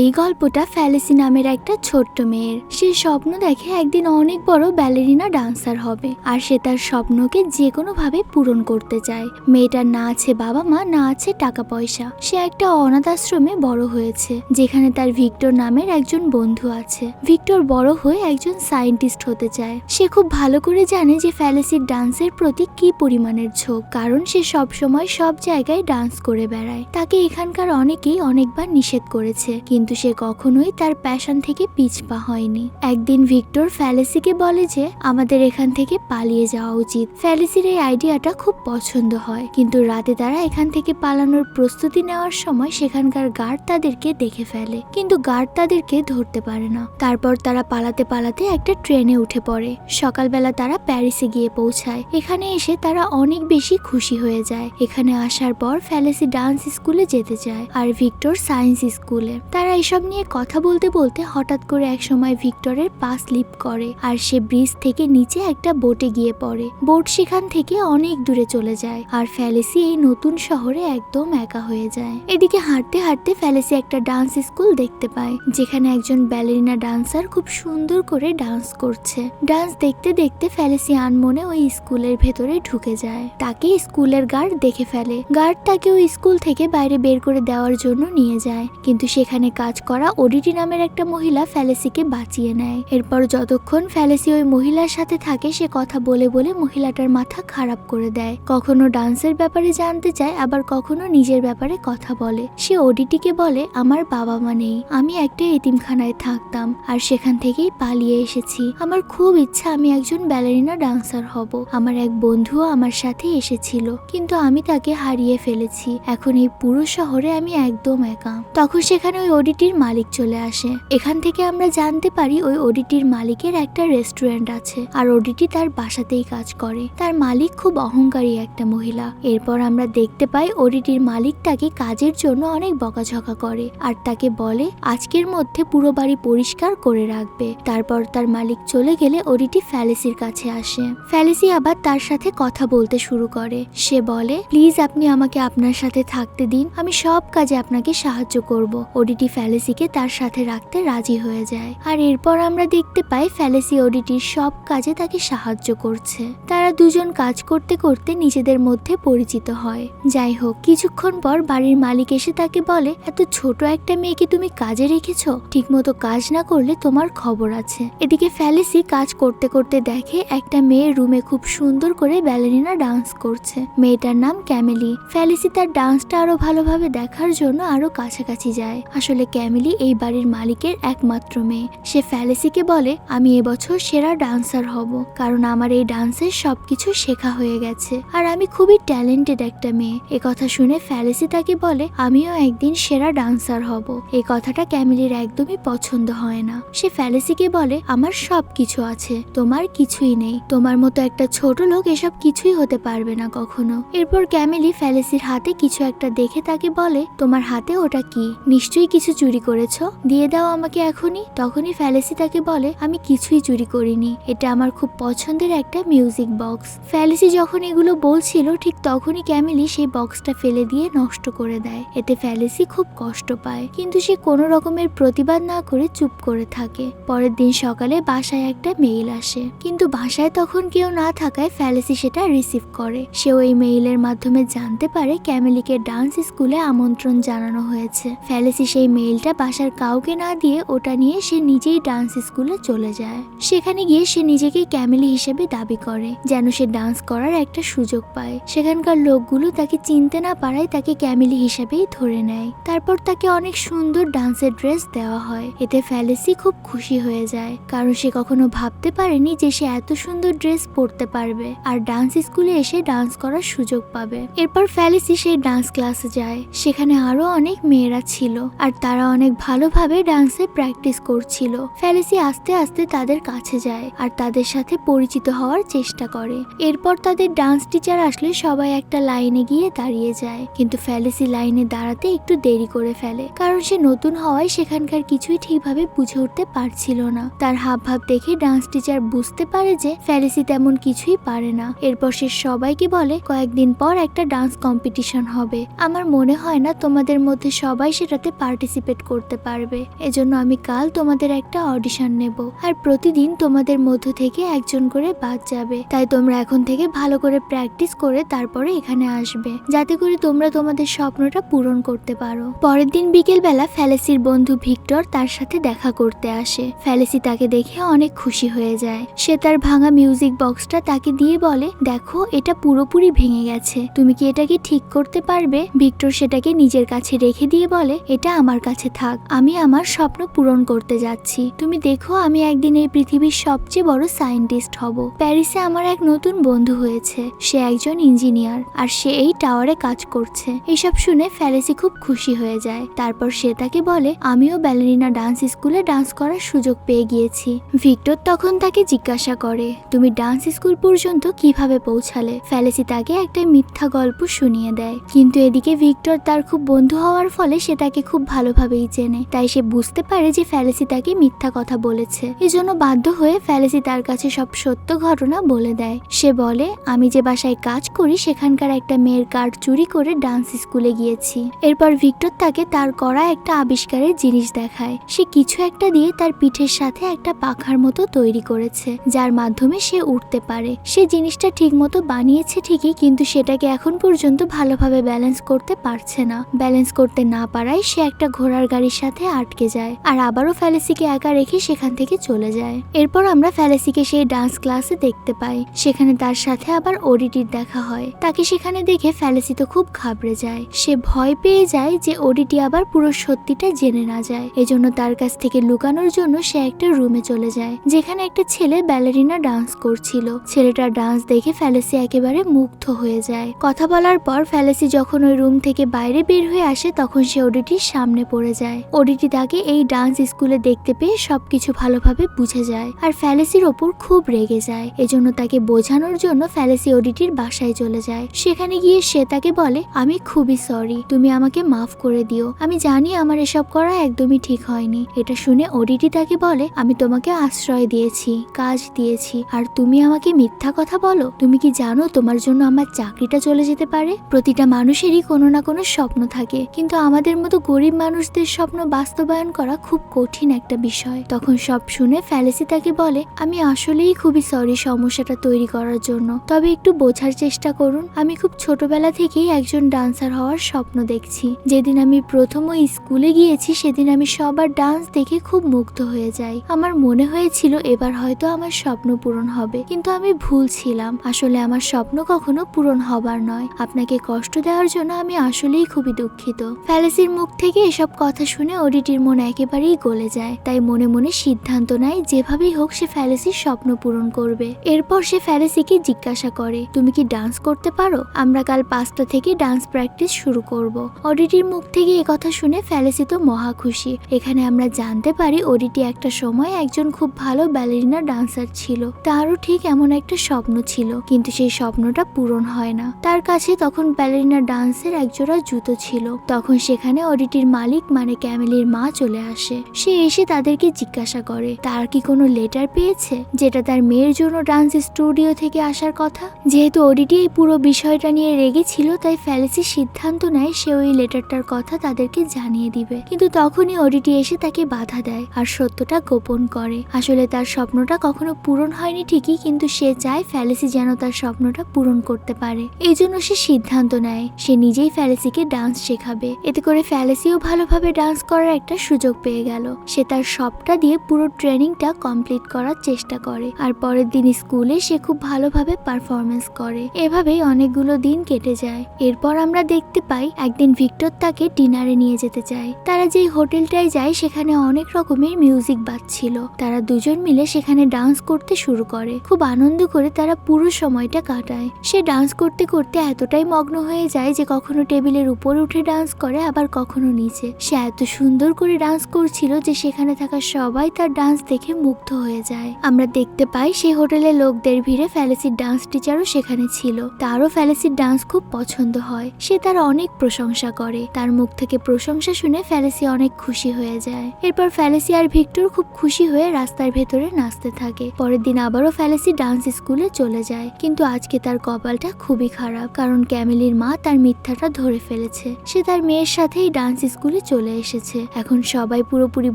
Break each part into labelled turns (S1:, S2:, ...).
S1: এই গল্পটা ফ্যালেসি নামের একটা ছোট্ট মেয়ের। সে স্বপ্ন দেখে একদিন অনেক বড় ব্যালেরিনা ডান্সার হবে আর সে তার স্বপ্নকে যে কোনোভাবে পূরণ করতে চায়। মেয়েটার না আছে বাবা মা, না আছে টাকা পয়সা। সে একটা অনাথ আশ্রমে বড় হয়েছে, যেখানে তার ভিক্টর নামের একজন বন্ধু আছে। ভিক্টর বড় হয়ে একজন সায়েন্টিস্ট হতে চায়। সে খুব ভালো করে জানে যে ফ্যালেসির ডান্সের প্রতি কি পরিমাণের ঝোঁক, কারণ সে সব সময় সব জায়গায় ডান্স করে বেড়ায়। তাকে এখানকার অনেকেই অনেকবার নিষেধ করেছে, কিন্তু সে কখনোই তার প্যাশন থেকে পিছপা হয়নি। একদিন ভিক্টর ফ্যালেসিকে বলে যে, আমাদের এখান থেকে পালিয়ে যাওয়া উচিত। ফ্যালেসির এই আইডিয়াটা খুব পছন্দ হয়। কিন্তু রাতে তারা এখান থেকে পালানোর প্রস্তুতি নেওয়ার সময় সেখানকার গার্ড তাদেরকে দেখে ফেলে। কিন্তু গার্ড তাদেরকে ধরতে পারে না। তারপর তারা পালাতে পালাতে একটা ট্রেনে উঠে পড়ে। সকালবেলা তারা প্যারিসে গিয়ে পৌঁছায়। এখানে এসে তারা অনেক বেশি খুশি হয়ে যায়। এখানে আসার পর ফ্যালেসি ডান্স স্কুলে যেতে চায়, আর ভিক্টর সায়েন্স স্কুলে। তারা এসব নিয়ে কথা বলতে বলতে হঠাৎ করে এক সময় ভিক্টরের পা স্লিপ করে আর সে ব্রিজ থেকে নিচে একটা বোটে গিয়ে পড়ে। বোট সেখান থেকে অনেক দূরে চলে যায় আর ফ্যালেসি এই নতুন শহরে একদম একা হয়ে যায়। এদিকে হাঁটতে হাঁটতে ফ্যালেসি একটা ডান্স স্কুল দেখতে পায়, যেখানে একজন ব্যালেরিনা ডান্সার খুব সুন্দর করে ডান্স করছে। ডান্স দেখতে দেখতে ফ্যালেসি আনমনে ওই স্কুলের ভেতরে ঢুকে যায়। তাকে স্কুলের গার্ড দেখে ফেলে। গার্ড তাকে ওই স্কুল থেকে বাইরে বের করে দেওয়ার জন্য নিয়ে যায়, কিন্তু সেখানে কাজ করা ওডিটি নামের একটা মহিলা ফ্যালেসিকে বাঁচিয়ে নেয়। এরপর যতক্ষণ ফ্যালেসি ওই মহিলার সাথে থাকে, সে কথা বলে বলে মহিলাটার মাথা খারাপ করে দেয়। কখনো ডান্সের ব্যাপারে জানতে চায়, আবার কখনো নিজের ব্যাপারে কথা বলে। সে ওডিটিকে বলে, আমার বাবা মা নেই, আমি একটা এতিমখানায় থাকতাম আর সেখান থেকেই পালিয়ে এসেছি। আমার খুব ইচ্ছা আমি একজন ব্যালেরিনা ডান্সার হব। আমার এক বন্ধুও আমার সাথে এসেছিল, কিন্তু আমি তাকে হারিয়ে ফেলেছি। এখন এই পুরো শহরে আমি একদম একা। তখন সেখানে ওই ওডিটির মালিক চলে আসে। এখান থেকে আমরা জানতে পারি ওই ওডিটির মালিকের একটা রেস্টুরেন্ট আছে আর ওডিটি তার বাসাতেই কাজ করে। তার মালিক খুব অহংকারী একটা মহিলা। এরপর আমরা দেখতে পাই ওডিটির মালিক তাকে কাজের জন্য অনেক বকাঝকা করে আর তাকে বলে, আজকের মধ্যে পুরো বাড়ি পরিষ্কার করে রাখবে। তারপর তার মালিক চলে গেলে ওডিটি ফ্যালেসির কাছে আসে। ফ্যালেসি আবার তার সাথে কথা বলতে শুরু করে। সে বলে, প্লিজ আপনি আমাকে আপনার সাথে থাকতে দিন। আমি সব কাজে আপনাকে সাহায্য করব। ওডিটি ফ্যালেসিকে তার সাথে রাখতে রাজি হয়ে যায়। আর এরপর আমরা দেখতে পাই ফ্যালেসি ওডিটির সব কাজে তাকে সাহায্য করছে। তারা দুজন কাজ করতে করতে নিজেদের মধ্যে পরিচিত হয়। যাই হোক, কিছুক্ষণ পর বাড়ির মালিক এসে তাকে বলে, এত ছোট একটা মেয়েকে তুমি কাজে রেখেছো? ঠিকমতো কাজ না করলে তোমার খবর আছে। এদিকে ফ্যালেসি কাজ করতে করতে দেখে একটা মেয়ে রুমে খুব সুন্দর করে ব্যালেরিনা ডান্স করছে। মেয়েটার নাম ক্যামেলি। ফ্যালেসি তার ডান্সটা আরও ভালোভাবে দেখার জন্য আরও কাছাকাছি যায়। আসলে ক্যামেলি এই বাড়ির মালিকের একমাত্র মেয়ে। সে ফ্যালেসিকে বলে, আমি এবছর সেরা ডান্সার হব, কারণ আমার এই ডান্সের সবকিছু শেখা হয়ে গেছে। আর আমি খুবই ট্যালেন্টেড একটা মেয়ে। এ কথা শুনে ফ্যালেসি তাকে বলে, আমিও একদিন সেরা ডান্সার হব। এই কথাটা ক্যামেলির একদমই পছন্দ হয় না। সে ফ্যালেসিকে বলে, আমার সব কিছু আছে, তোমার কিছুই নেই। তোমার মতো একটা ছোট লোক এসব কিছুই হতে পারবে না কখনো। এরপর ক্যামিলি ফ্যালেসির হাতে কিছু একটা দেখে তাকে বলে, তোমার হাতে ওটা কি? নিশ্চয়ই কিছু চুরি করেছ? দিয়ে দাও আমাকে এখনই। তখনই ফ্যালেসি তাকে বলে, আমি কিছুই চুরি করিনি। এটা আমার খুব পছন্দের একটা মিউজিক বক্স। ফ্যালেসি যখন এগুলো বলছিল, ঠিক তখনই ক্যামেলি সেই বক্সটা ফেলে দিয়ে নষ্ট করে দেয়। এতে ফ্যালেসি খুব কষ্ট পায়। কিন্তু সে কোনো রকমের প্রতিবাদ না করে চুপ করে থাকে। পরের দিন সকালে বাসায় একটা মেইল আসে। কিন্তু বাসায় তখন কেউ না থাকায় ফ্যালেসি সেটা রিসিভ করে। সে ওই মেইলের মাধ্যমে জানতে পারে ক্যামেলিকে ডান্স স্কুলে আমন্ত্রণ জানানো হয়েছে। ফ্যালেসি সেই মেইলটা বাসার কাউকে না দিয়ে ওটা নিয়ে সে নিজেই ডান্স স্কুলে চলে যায়। সেখানে গিয়ে সে নিজেকে ক্যামেলি হিসেবে দাবি করে, যেন সে ডান্স করার একটা সুযোগ পায়। সেখানকার লোকগুলো তাকে চিনতে না পারায় তাকে ক্যামেলি হিসেবেই ধরে নেয়। তারপর তাকে অনেক সুন্দর ডান্সের ড্রেস দেওয়া হয়। এতে ফ্যালেসি খুব খুশি হয়ে যায়। কারণ সে কখনো ভাবতে পারেনি যে সে এত সুন্দর ড্রেস পরতে পারবে আর ডান্স স্কুলে এসে ডান্স করার সুযোগ পাবে। এরপর ফ্যালেসি সেই ডান্স ক্লাসে যায়। সেখানে আরও অনেক মেয়েরা ছিল। আর তারা অনেক ভালোভাবে ডান্সে প্র্যাকটিস করছিল। ফ্যালেসি আস্তে আস্তে তাদের কাছে যায় আর তাদের সাথে পরিচিত হওয়ার চেষ্টা করে। এরপর তাদের ডান্স টিচার আসলে সবাই একটা লাইনে গিয়ে দাঁড়িয়ে যায়। কিন্তু ফ্যালেসি লাইনে দাঁড়াতে একটু দেরি করে ফেলে। কারণ সে নতুন হওয়ায় সেখানকার কিছুই ঠিকভাবে বুঝে উঠতে পারছিল না। তার হাব ভাব দেখে ডান্স টিচার বুঝতে পারে যে ফ্যালেসি তেমন কিছুই পারে না। এরপর সে সবাইকে বলে, কয়েকদিন পর একটা ডান্স কম্পিটিশন হবে। আমার মনে হয় না তোমাদের মধ্যে সবাই সেটাতে পার্টিসিপেট পার্টিসিপেট করতে পারবে। এজন্য আমি কাল তোমাদের একটা অডিশন নেব। আর প্রতিদিন তোমাদের মধ্য থেকে একজন করে বাদ যাবে। তাই তোমরা এখন থেকে ভালো করে প্র্যাকটিস করে তারপরে এখানে আসবে। যাতে করে তোমরা তোমাদের স্বপ্নটা পূরণ করতে পারো। পরের দিন বিকেলবেলা ফ্যালেসির বন্ধু ভিক্টর তার সাথে দেখা করতে আসে। ফ্যালেসি তাকে দেখে অনেক খুশি হয়ে যায়। সে তার ভাঙা মিউজিক বক্সটা তাকে দিয়ে বলে, দেখো, এটা পুরোপুরি ভেঙে গেছে। তুমি কি এটাকে ঠিক করতে পারবে? ভিক্টর সেটাকে নিজের কাছে রেখে দিয়ে বলে, এটা আমার কাছে থাক, আমি আমার স্বপ্ন পূরণ করতে যাচ্ছি। তুমি দেখো, আমি একদিন এই পৃথিবীর সবচেয়ে বড় সায়েন্টিস্ট হব। প্যারিসে আমার এক নতুন বন্ধু হয়েছে, সে একজন ইঞ্জিনিয়ার, আর সে এই টাওয়ারে কাজ করছে। এসব শুনে ফ্যালেসি খুব খুশি হয়ে যায়। তারপর সে তাকে বলে, আমিও ব্যালেরিনা ডান্স স্কুলে ডান্স করার সুযোগ পেয়ে গিয়েছি। ভিক্টর তখন তাকে জিজ্ঞাসা করে, তুমি ডান্স স্কুল পর্যন্ত কীভাবে পৌঁছালে? ফ্যালেসি তাকে একটা মিথ্যা গল্প শুনিয়ে দেয়। কিন্তু এদিকে ভিক্টর তার খুব বন্ধু হওয়ার ফলে সে তাকে খুব ভালোভাবেই চেনে। তাই সে বুঝতে পারে যে ফ্যালেসি তাকে মিথ্যা কথা বলেছে। এজন্য বাধ্য হয়ে ফ্যালেসি তার কাছে সব সত্য ঘটনা বলে দেয়। সে বলে, আমি যে বাসায় কাজ করি, সেখানকার একটা মেয়ের কার্ড চুরি করে ডান্স স্কুলে গিয়েছি। এরপর ভিক্টর তাকে তার করা একটা আবিষ্কারের জিনিস দেখায়। সে কিছু একটা দিয়ে তার পিঠের সাথে একটা পাখার মতো তৈরি করেছে, যার মাধ্যমে সে উঠতে পারে। সে জিনিসটা ঠিক মতো বানিয়েছে ঠিকই, কিন্তু সেটাকে এখন পর্যন্ত ভালোভাবে ব্যালেন্স করতে পারছে না। ব্যালেন্স করতে না পারায় সে একটা ঘোড়ার গাড়ির সাথে আটকে যায় আর আবারও ফ্যালেসিকে একা রেখে সেখান থেকে চলে যায়। এরপর আমরা ফ্যালেসিকে সেই ডান্স ক্লাসে দেখতে পাই। সেখানে তার সাথে আবার ওডিটির দেখা হয়। তাকে সেখানে দেখে ফ্যালেসি তো খুব ঘাবড়ে যায়। সে ভয় পেয়ে যায় যে ওডিটি আবার পুরো সত্যিটা জেনে না যায়। এজন্য তার কাছ থেকে লুকানোর জন্য সে একটা রুমে চলে যায়, যেখানে একটা ছেলে ব্যালেরিনা ডান্স করছিল। ছেলেটার ডান্স দেখে ফ্যালেসি একেবারে মুগ্ধ হয়ে যায়। কথা বলার পর ফ্যালেসি যখন ওই রুম থেকে বাইরে বের হয়ে আসে, তখন সে ওডিটির সামনে পড়ে যায়। ওডিটি তাকে এই ডান্স স্কুলে দেখতে পেয়ে সবকিছু ভালোভাবে বুঝে যায় আর ফ্যালেসির ওপর খুব রেগে যায়। এজন্য তাকে বোঝানোর জন্য ফ্যালেসি ওডিটির বাসায় চলে যায়। সেখানে গিয়ে সে তাকে বলে, আমি খুবই সরি, তুমি আমাকে মাফ করে দিও। আমি জানি আমার এসব করা একদমই ঠিক হয়নি। এটা শুনে ওডিটি তাকে বলে, আমি তোমাকে আশ্রয় দিয়েছি, কাজ দিয়েছি। আর তুমি আমাকে মিথ্যা কথা বলো? তুমি কি জানো তোমার জন্য আমার চাকরিটা চলে যেতে পারে? প্রতিটা মানুষেরই কোনো না কোনো স্বপ্ন থাকে। কিন্তু আমাদের মতো গরিব মানুষদের স্বপ্ন বাস্তবায়ন করা খুব কঠিন একটা বিষয়। তখন সব শুনে ফ্যালেসি তাকে বলে, আমি আসলেই খুবই সরি সমস্যাটা তৈরি করার জন্য। তবে একটু বোঝার চেষ্টা করুন। আমি খুব ছোটবেলা থেকেই একজন ডান্সার হওয়ার স্বপ্ন দেখছি। যেদিন আমি প্রথম ওই স্কুলে গিয়েছি, সেদিন আমি সবার ডান্স দেখে খুব মুগ্ধ হয়ে যাই। আমার মনে হয়েছিল এবার হয়তো আমার স্বপ্ন পূরণ হবে। কিন্তু আমি ভুল ছিলাম। আসলে আমার স্বপ্ন কখনো পূরণ হবার নয়। আপনাকে কষ্ট দেওয়ার জন্য আমি আসলেই খুবই দুঃখিত। ফ্যালেসির মুখ থেকে এসব কথা শুনে অডিটির মন একেবারেই গলে যায়। তাই মনে মনে সিদ্ধান্ত নেয়, যেভাবেই হোক সে ফ্যালেসির স্বপ্ন পূরণ করবে। এরপর সে ফ্যালেসিকে জিজ্ঞাসা করে, তুমি কি ডান্স করতে পারো? আমরা কাল পাঁচটা থেকে ডান্স প্র্যাকটিস শুরু করব। অডিটির মুখ থেকে এ কথা শুনে ফ্যালেসি তো মহা খুশি। এখানে আমরা জানতে পারি অডিটি একটা সময় একজন খুব ভালো ব্যালেরিনা ডান্সার ছিল। তারও ঠিক এমন একটা স্বপ্ন ছিল, কিন্তু সেই স্বপ্নটা পূরণ হয় না। তার কাছে তখন ব্যালেরিনা ডান্সের একজোড়া জুতো ছিল। তখন সেখানে অডিটির মালিক মানে ক্যামেলির মা চলে আসে। সে এসে তাদেরকে জিজ্ঞাসা করে, তার কি কোনো লেটার পেয়েছে? যেটা তার মেয়ের জন্য ডান্স স্টুডিও থেকে আসার কথা। যেহেতু অডিটি এই পুরো বিষয়টা নিয়ে রেগেছিল তাই ফ্যালেসি সিদ্ধান্ত নেয়, সে ওই লেটারটার কথা তাদেরকে জানিয়ে দিবে। কিন্তু তখনই অডিটি এসে তাকে বাধা দেয় আর সত্যটা গোপন করে। আসলে তার স্বপ্নটা কখনো পূরণ হয়নি ঠিকই, কিন্তু সে চায় ফ্যালেসি যেন তার স্বপ্নটা পূরণ করতে পারে। এই জন্য সে সিদ্ধান্ত নেয়, সে নিজেই ফ্যালেসিকে ডান্স শেখাবে। এতে করে ফ্যালেসিও ভালোভাবে ডান্স করার একটা সুযোগ পেয়ে গেল। সে তার সবটা দিয়ে পুরো ট্রেনিংটা কমপ্লিট করার চেষ্টা করে। আর পরের দিন স্কুলে সে খুব ভালোভাবে পারফরমেন্স করে। এভাবেই অনেকগুলো দিন কেটে যায়। এরপর আমরা দেখতে পাই একদিন ভিক্টর তাকে ডিনারে নিয়ে যেতে চায়। তারা যেই হোটেলটায় যায় সেখানে অনেক রকমের মিউজিক বাজছিল। তারা দুজন মিলে সেখানে ডান্স করতে শুরু করে। খুব আনন্দ করে তারা পুরো সময়টা কাটায়। সে ডান্স করতে করতে এতটাই মগ্ন হয়ে যায় যে কখনো টেবিলের উপরে উঠে ডান্স করে, আবার কখনো নিচে। সে এত সুন্দর করে ডান্স করছিল যে সেখানে থাকা সবাই তার ডান্স দেখে মুগ্ধ হয়ে যায়। আমরা দেখতে পাই সেই হোটেলের লোকদের ভিড়ে ফ্যালেসির ডান্স টিচারও সেখানে ছিল। তারও ফ্যালেসির ডান্স খুব পছন্দ হয়। সে তার অনেক প্রশংসা করে। তার মুখ থেকে প্রশংসা শুনে ফ্যালেসি অনেক খুশি হয়ে যায়। এরপর ফ্যালেসি আর ভিক্টর খুব খুশি হয়ে রাস্তার ভেতরে নাচতে থাকে। পরের দিন আবারও ফ্যালেসি ডান্স স্কুলে চলে যায়। কিন্তু আজকে তার কপালটা খুবই খারাপ, কারণ ক্যামেলির মা তার মিথ্যাটা ধরে ফেলেছে। সে তার মেয়ের সাথেই ডান্স স্কুলে চলে এসেছে। এখন সবাই পুরোপুরি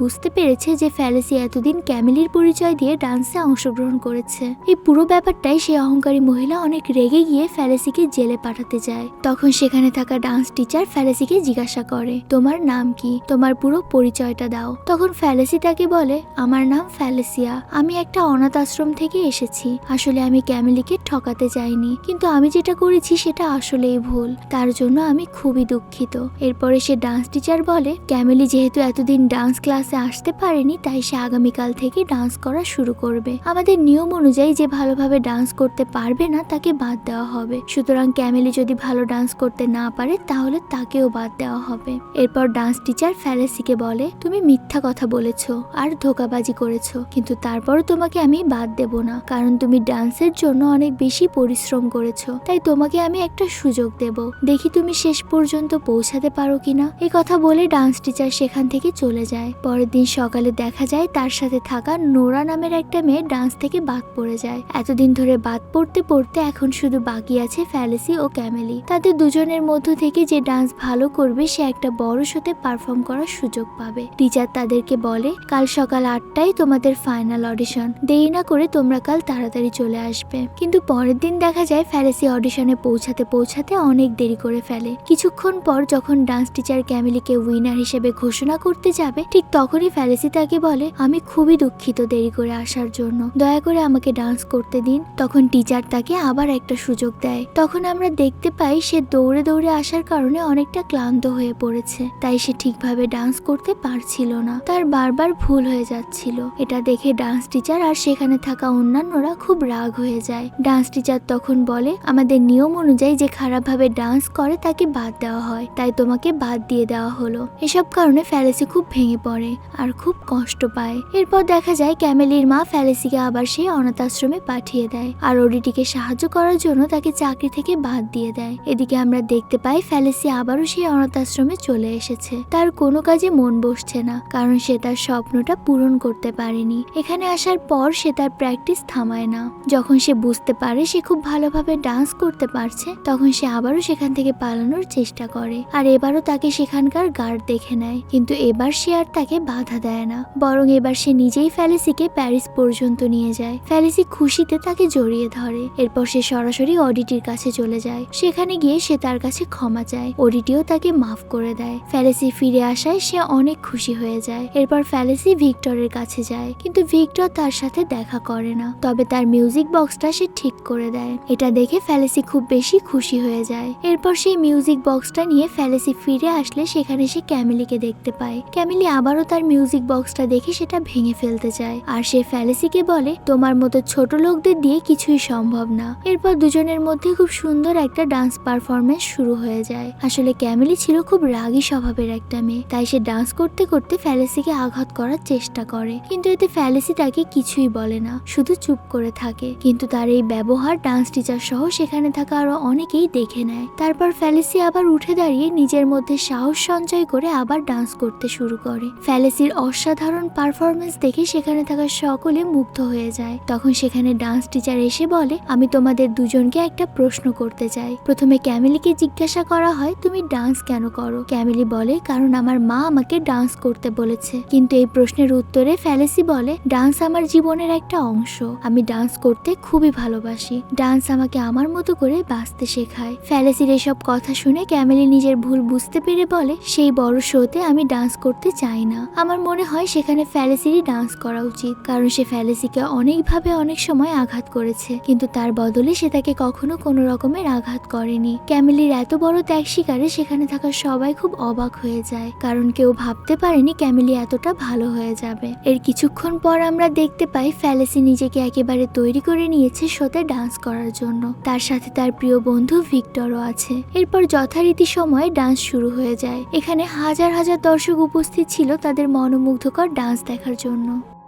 S1: বুঝতে পেরেছে যে ফ্যালেসি এতদিন ক্যামেলির পরিচয় দিয়ে ডান্সে অংশগ্রহণ করেছে। এই পুরো ব্যাপারটাই সেই অহংকারী মহিলা অনেক রেগে গিয়ে ফ্যালেসিকে জেলে পাঠাতে যায়। তখন সেখানে থাকা ডান্স টিচার ফ্যালেসিকে জিজ্ঞাসা করে, তোমার নাম কি? তোমার পুরো পরিচয়টা দাও। তখন ফ্যালেসি তাকে বলে, আমার নাম ফ্যালেসিয়া। আমি একটা অনাথ আশ্রম থেকে এসেছি। আসলে আমি ক্যামেলিকে ঠকাতে চাইনি কিন্তু আমি যেটা করেছি সেটা আসলেই ভুল। তার জন্য আমি খুবই দুঃখিত। এরপরে সে ডান্স টিচার বলে, ক্যামেলি যেহেতু এতদিন ডান্স ক্লাসে আসতে পারেনি, তাই সে আগামীকাল থেকে ডান্স করা শুরু করবে। আমাদের নিয়ম অনুযায়ী যে ভালোভাবে ডান্স করতে পারবে না, তাকে বাদ দেওয়া হবে। সুতরাং ক্যামেলি যদি ভালো ডান্স করতে না পারে, তাহলে তাকেও বাদ দেওয়া হবে। এরপর ডান্স টিচার ফ্যালেসিকে বলে, তুমি মিথ্যা কথা বলেছ আর ধোকাবাজি করেছ, কিন্তু তারপরও তোমাকে আমি বাদ দেব না, কারণ তুমি ডান্সের জন্য অনেক বেশি পরিশ্রম করেছ। তাই তোমাকে আমি একটা সুযোগ দেব। দেখি তুমি শেষ পর্যন্ত পৌঁছাতে পারো কিনা? এই কথা বলে ডান্স টিচার সেখান থেকে চলে যায়। পরের দিন সকালে দেখা যায় তার সাথে থাকা নোরা নামের একটা মেয়ে ডান্স থেকে বাদ পড়ে যায়। এতদিন ধরে বাদ পড়তে পড়তে এখন শুধু বাকি আছে ফ্যালেসি ও ক্যামেলি। তাদের দুজনের মধ্য থেকে যে ডান্স ভালো করবে, সে একটা বড় শোতে পারফর্ম করার সুযোগ পাবে। টিচার তাদেরকে বলে, কাল সকাল আটটায় তোমাদের ফাইনাল অডিশন। দেরি না করে তোমরা কাল তাড়াতাড়ি চলে আসবে। কিন্তু পরের দিন দেখা যায় ফ্যালেসি অডিশনে পৌঁছাতে পৌঁছাতে অনেক দেরি করে ফেলে। কিছুক্ষণ পর যখন ডান্স টিচার ক্যামিলিকে উইনার হিসেবে ঘোষণা করতে যাবে, ঠিক তখনই ফ্যালেসি তাকে বলে, আমি খুবই দুঃখিত দেরি করে আসার জন্য। দয়া করে আমাকে ডান্স করতে দিন। তখন টিচার তাকে আবার একটা সুযোগ দেয়। তখন আমরা দেখতে পাই সে দৌড়ে দৌড়ে আসার কারণে অনেকটা ক্লান্ত হয়ে পড়েছে, তাই সে ঠিকভাবে ডান্স করতে পারছিল না। তার বারবার ভুল হয়ে যাচ্ছিল। এটা দেখে ডান্স টিচার আর সেখানে থাকা অন্যান্যরা খুব রাগ হয়ে যায়। ডান্স টিচার তখন বলে, আমাদের নিয়ম অনুযায়ী যে খারাপভাবে ডান্স করে তাকে বাদ দেওয়া হয়। তাই তোমাকে বাদ দিয়ে দেওয়া হলো। এসব কারণে ফ্যালেসি খুব ভেঙে পড়ে আর খুব কষ্ট পায়। এরপর দেখা যায়, ক্যামেলির মা ফ্যালেসিকে আবার সেই অনাথ আশ্রমে পাঠিয়ে দেয় আর ওডিটিকে সাহায্য করার জন্য তাকে চাকরি থেকে বাদ দিয়ে দেয়। এদিকে আমরা দেখতে পাই, ফ্যালেসি আবারও সেই অনাথ আশ্রমে চলে এসেছে। তার কোনো কাজে মন বসছে না, কারণ সে তার স্বপ্নটা পূরণ করতে পারেনি। এখানে আসার পর সে তার প্র্যাকটিস থামায় না। যখন সে বুঝতে পারে সে খুব ভালোভাবে ডান্স করতে পারছে, তখন সে আবারও সেখান থেকে পালানোর চেষ্টা করে। আর এবারও তাকে সেখানকার গার্ড দেখে নেয়। কিন্তু এবার সে আর তাকে বাধা দেয় না। বরং এবার সে নিজেই ফ্যালিসিকে প্যারিস পর্যন্ত নিয়ে যায়। ফ্যালিসি খুশিতে তাকে জড়িয়ে ধরে। এরপর সে সরাসরি অডিটির কাছে চলে যায়। সেখানে গিয়ে সে তার কাছে ক্ষমা চায়। অডিটিও তাকে মাফ করে দেয়। ফ্যালেসি ফিরে আসায় সে অনেক খুশি হয়ে যায়। এরপর ফ্যালেসি ভিক্টরের কাছে যায়। কিন্তু ভিক্টর তার সাথে দেখা করে না। তবে তার মিউজিক বক্সটা সে ঠিক করে দেয়। এটা দেখে ফ্যালেসি খুব বেশি খুশি হয়ে যায়। এরপর সেই মিউজিক বক্সটা নিয়ে ফ্যালেসি ফিরে আসলে সেখানে সে ক্যামিলিকে দেখতে পায়। ক্যামিলি আবারও তার মিউজিক বক্সটা দেখে সেটা ভেঙে ফেলতে চায়। আর সে ফ্যালেসিকে বলে, তোমার মতো ছোট লোকদের দিয়ে কিছুই সম্ভব না। এরপর দুজনের মধ্যে খুব সুন্দর একটা ডান্স পারফরমেন্স শুরু হয়ে যায়। আসলে ক্যামিলি ছিল খুব রাগী স্বভাবের একটা মেয়ে, তাই সে ডান্স করতে করতে ফ্যালেসিকে আঘাত করার চেষ্টা করে। কিন্তু এতে ফ্যালেসি তাকে কিছুই বলে না, শুধু চুপ করে থাকে। কিন্তু তার এই ব্যবহার ডান্স টিচার সহ সেখানে থাকা আরও অনেকেই দেখে নেয়। তারপর ফ্যালেসি আবার উঠে দাঁড়িয়ে নিজের মধ্যে সাহস সঞ্চয় করে আবার ডান্স করতে শুরু করে। ফ্যালেসির অসাধারণ পারফরমেন্স দেখে সেখানে থাকা সকলে মুগ্ধ হয়ে যায়। তখন সেখানে ডান্স টিচার এসে বলে, আমি তোমাদের দুজনকে একটা প্রশ্ন করতে চাই। প্রথমে ক্যামিলিকে জিজ্ঞাসা করা হয়, তুমি ডান্স কেন করো? ক্যামিলি বলে, কারণ আমার মা আমাকে ডান্স করতে বলেছে। কিন্তু এই প্রশ্নের উত্তরে ফ্যালেসি বলে ডান্স আমার জীবনের একটা অংশ। আমি ডান্স করতে খুবই ভালোবাসি। ডান্স আমাকে আমার মতো করে বাঁচতে শেখায়। ফ্যালেসির এসব কথা শুনে ক্যামেলি নিজের ভুল বুঝতে পেরে বলে, সেই বড় শোতে আমি ডান্স করতে চাই না। আমার মনে হয় সেখানে ফ্যালেসিরই ডান্স করা উচিত, কারণ সে ফ্যালেসিকে অনেকভাবে অনেক সময় আঘাত করেছে, কিন্তু তার বদলে সে তাকে কখনো কোনো রকমের আঘাত করেনি। ক্যামেলির এত বড় ত্যাগ শিকারে সেখানে থাকা সবাই খুব অবাক হয়ে যায়, কারণ কেউ ভাবতে পারেনি ক্যামেলি এতটা ভালো হয়ে যাবে। এর কিছুক্ষণ পর আমরা দেখতে পাই ফ্যালেসি নিজেকে একেবারে তৈরি করে নিয়েছে শোতে ডান্স করার জন্য। তার সাথে তার প্রিয় বন্ধু ভিক্টরও আছে। এরপর যথারীতি সময়ে ডান্স শুরু হয়ে যায়। এখানে হাজার হাজার দর্শক উপস্থিত ছিল তাদের মনোমুগ্ধকর ডান্স দেখার জন্য।